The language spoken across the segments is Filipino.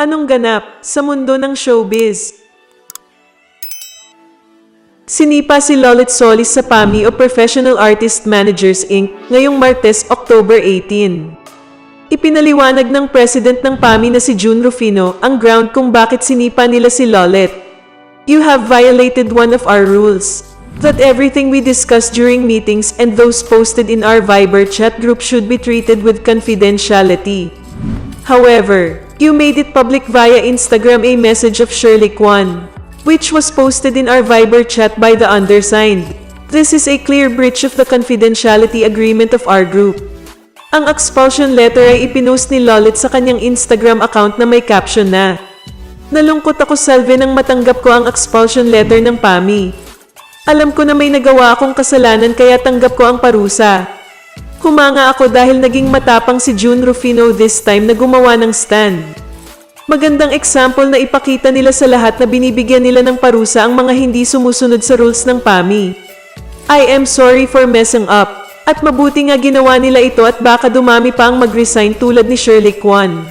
Anong ganap sa mundo ng showbiz? Sinipa si Lolit Solis sa PAMI o Professional Artist Managers Inc. ngayong Martes, October 18. Ipinaliwanag ng president ng PAMI na si June Rufino ang ground kung bakit sinipa nila si Lolit. You have violated one of our rules. That everything we discuss during meetings and those posted in our Viber chat group should be treated with confidentiality. However, you made it public via Instagram a message of Shirley Kwan, which was posted in our Viber chat by the undersigned. This is a clear breach of the confidentiality agreement of our group. Ang expulsion letter ay ipinost ni Lolit sa kanyang Instagram account na may caption na, Nalungkot ako salve nang matanggap ko ang expulsion letter ng PAMI. Alam ko na may nagawa akong kasalanan kaya tanggap ko ang parusa. Humanga ako dahil naging matapang si June Rufino this time na gumawa ng stand. Magandang example na ipakita nila sa lahat na binibigyan nila ng parusa ang mga hindi sumusunod sa rules ng PAMI. I am sorry for messing up. At mabuti nga ginawa nila ito at baka dumami pa ang mag-resign tulad ni Shirley Kwan.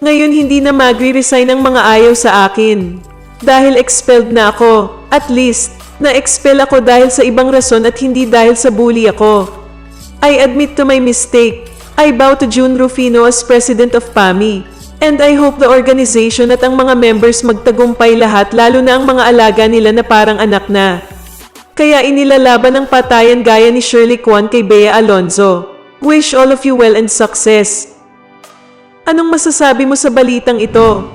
Ngayon hindi na magre-resign ang mga ayaw sa akin. Dahil expelled na ako. At least, na-expel ako dahil sa ibang rason at hindi dahil sa bully ako. I admit to my mistake. I bow to June Rufino as president of PAMI. And I hope the organization at ang mga members magtagumpay lahat lalo na ang mga alaga nila na parang anak na. Kaya inilalaban ng patayan gaya ni Shirley Kwan kay Bea Alonzo. Wish all of you well and success. Anong masasabi mo sa balitang ito?